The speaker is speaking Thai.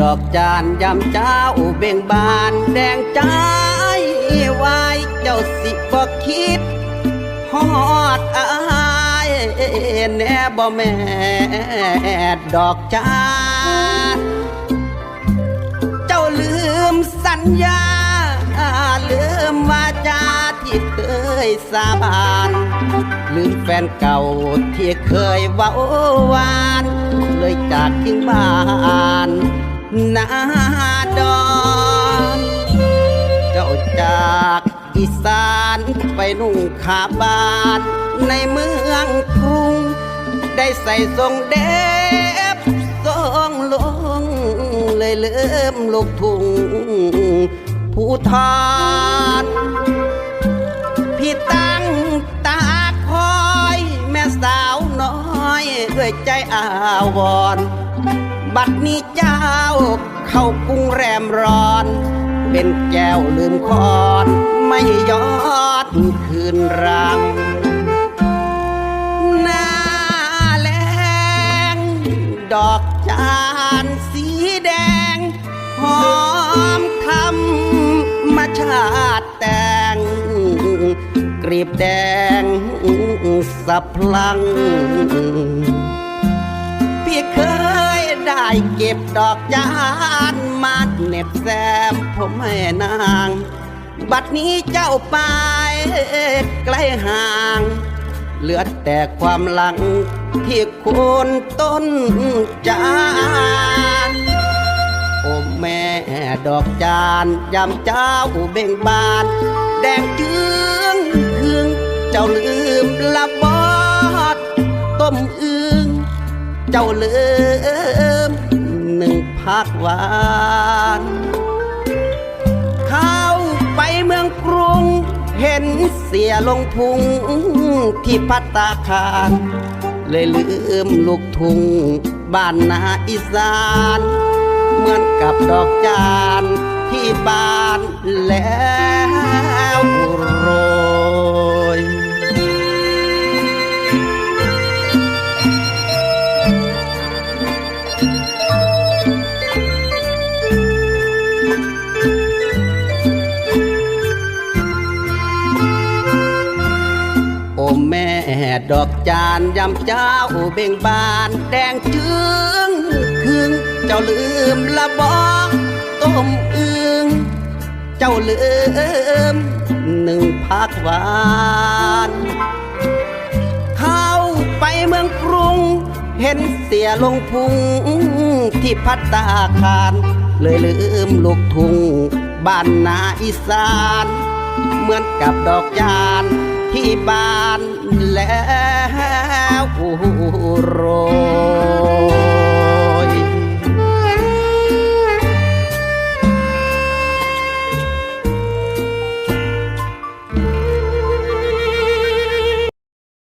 ดอกจานยำเจ้าเบ่งบานแดงใจไว้เจ้าสิบ่คิดฮอดอายแน่บ่แม่ดอกจานเจ้าลืมสัญญาลืมวาจาที่เคยสาบานลืมแฟนเก่าที่เคยเว้าวาน เลยจากทิ้งบ้าน นาดอนเจ้าจากอีสานไปนุ่งขาบานในเมืองกรุง ได้ใส่ทรงเดบทรงลง เลยเลื่อมลูกทุ่งผู้ทานพี่ตั้งตาคอย แม่สาวน้อย ด้วยใจอาวรณ์ บัดนี้เจ้า เข้ากรุงแรมร้อน เป็นแก้วลืมคอน ไม่ยอดคืนรังหน้าแรงดอกจานสีแดง หอมธรรมชาติแต่งกรีบแดงสับพลังพี่เคย ได้เก็บดอกจานมาเหน็บแซมผมให้นาง บัดนี้เจ้าไปไกลห่าง เหลือแต่ความหลังที่โคนต้นจานโอ้แม่ดอกจานยามเจ้าเบ่งบาน จ้าลืมหนึ่งพักหวานเข้าไปเมืองกรุง เห็นเสียลงพุงที่พัตตาคารเลยลืมลูกทุ่งบ้านนาอีสาน เหมือนกับดอกจานที่บานแล้ว แม่ดอกจานยำเจ้าเบ่งบานแดงจึงคืงเจ้าลืมละบอกต้มอึงเจ้าลืมหนึ่งพักหวานเข้าไปเมืองกรุง เห็นเสียลงพุงที่พัตตาคาร เลยลืมลูกทุ่งบ้านนาอีสาน เหมือนกับดอกจาน ที่บานแล้วโร